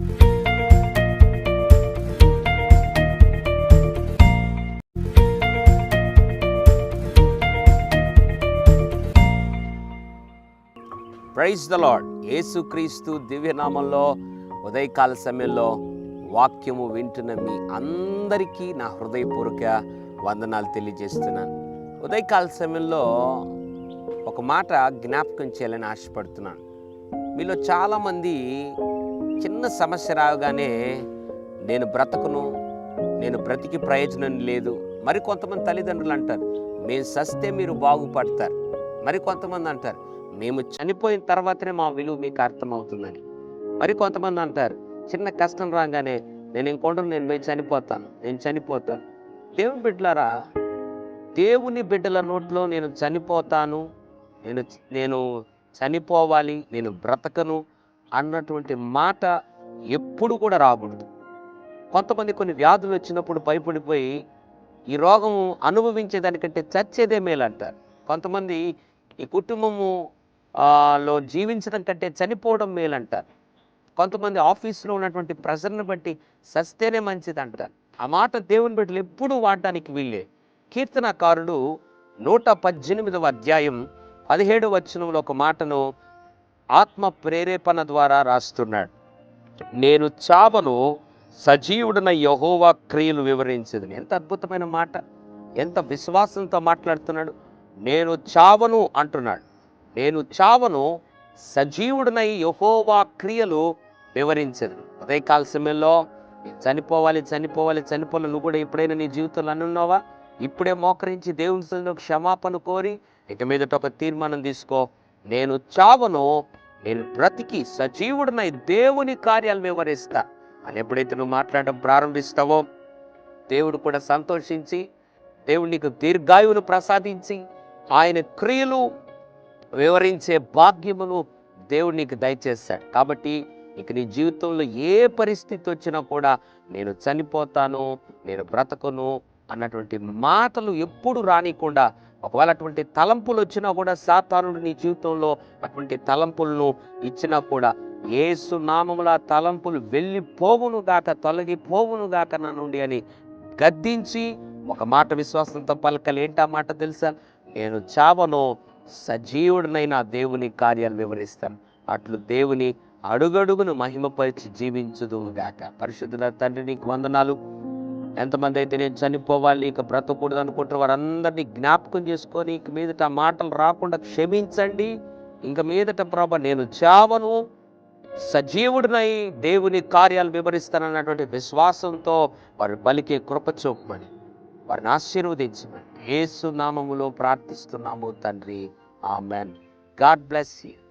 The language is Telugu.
ప్రైజ్ ద లాడ్ యేసుక్రీస్తు దివ్యనామంలో ఉదయకాల సమయంలో వాక్యము వింటున్న మీ అందరికీ నా హృదయపూర్వక వందనాలు తెలియజేస్తున్నాను. ఉదయకాల సమయంలో ఒక మాట జ్ఞాపకం చేయాలని ఆశపడుతున్నాను. మీలో చాలామంది చిన్న సమస్య రాగానే నేను బ్రతకను నేను బ్రతికి ప్రయోజనం లేదు. మరి కొంతమంది తల్లిదండ్రులు అంటారు మేము సస్తే మీరు బాగుపడతారు. మరి కొంతమంది అంటారు మేము చనిపోయిన తర్వాతనే మా విలువ మీకు అర్థమవుతుందని. మరి కొంతమంది అంటారు చిన్న కష్టం రాగానే నేను ఇంకొండను నేను పోయి చనిపోతాను నేను చనిపోతాను. దేవుని బిడ్డలారా దేవుని బిడ్డల నోట్లో నేను చనిపోతాను నేను నేను చనిపోవాలి నేను బ్రతకను అన్నటువంటి మాట ఎప్పుడు కూడా రాకూడదు. కొంతమంది కొన్ని వ్యాధులు వచ్చినప్పుడు భయపడిపోయి ఈ రోగం అనుభవించేదానికంటే చచ్చేదే మేలు అంటారు కొంతమంది ఈ కుటుంబము లో జీవించడం కంటే చనిపోవడం మేలు అంటారు కొంతమంది ఆఫీస్లో ఉన్నటువంటి ప్రెషర్ని బట్టి సస్తేనే మంచిది అంటారు ఆ మాట దేవుని బిడ్డలు ఎప్పుడూ వాడటానికి వీళ్ళే కీర్తనకారుడు నూట పద్దెనిమిదవ అధ్యాయం పదిహేడు వచనంలో ఒక మాటను ఆత్మ ప్రేరేపణ ద్వారా రాస్తున్నాడు. నేను చావను సజీవుడన యహోవా క్రియలు వివరించింది ఎంత అద్భుతమైన మాట. ఎంత విశ్వాసంతో మాట్లాడుతున్నాడు. నేను చావను అంటున్నాడు. నేను చావను సజీవుడనై యహోవా క్రియలు వివరించదు ఉదయకాల సమయంలో చనిపోవాలి చనిపోవాలి చనిపోవాలి నువ్వు కూడా ఎప్పుడైనా నీ జీవితంలో అనున్నావా ఇప్పుడే మోకరించి దేవుని క్షమాపణ కోరి ఇక మీదట ఒక తీర్మానం తీసుకో. నేను చావను నేను బ్రతికి సజీవుడినై దేవుని కార్యాలు వివరిస్తా. అని ఎప్పుడైతే నువ్వు మాట్లాడడం ప్రారంభిస్తావో దేవుడు కూడా సంతోషించి దేవుడు నీకు దీర్ఘాయువును ప్రసాదించి ఆయన క్రియలు వివరించే భాగ్యమును దేవుడు నీకు దయచేస్తాడు. కాబట్టి ఇక నీ జీవితంలో ఏ పరిస్థితి వచ్చినా కూడా నేను చనిపోతాను నేను బ్రతకను అన్నటువంటి మాటలు ఎప్పుడు రానికుండా ఒకవేళ అటువంటి తలంపులు వచ్చినా కూడా సాతానుడు నీ జీవితంలో అటువంటి తలంపులను ఇచ్చినా కూడా ఏసు నామముల తలంపులు వెళ్ళిపోవును గాక తొలగిపోవును గాక నా నుండి అని గద్దించి ఒక మాట విశ్వాసంతో పలకలు. ఏంటి ఆ మాట తెలుసా? నేను చావను సజీవుడినైన దేవుని కార్యాలు వివరిస్తాను. అట్లు దేవుని అడుగడుగును మహిమపరిచి జీవించుదు గాక. పరిశుద్ధుల తండ్రి నీకు వందనాలు. ఎంతమంది అయితే నేను చనిపోవాలి ఇక బ్రతకూడదు అనుకుంటారు వారందరినీ జ్ఞాపకం చేసుకొని ఇక మీదట ఆ మాటలు రాకుండా క్షమించండి. ఇంక మీదట ప్రభా నేను చావను. సజీవుడినై దేవుని కార్యాలు వివరిస్తానన్నటువంటి విశ్వాసంతో వారు పలికే కృప చూపమని వారిని ఆశీర్వదించమని యేసు నామములో ప్రార్థిస్తున్నాము తండ్రి. ఆమెన్. God bless you.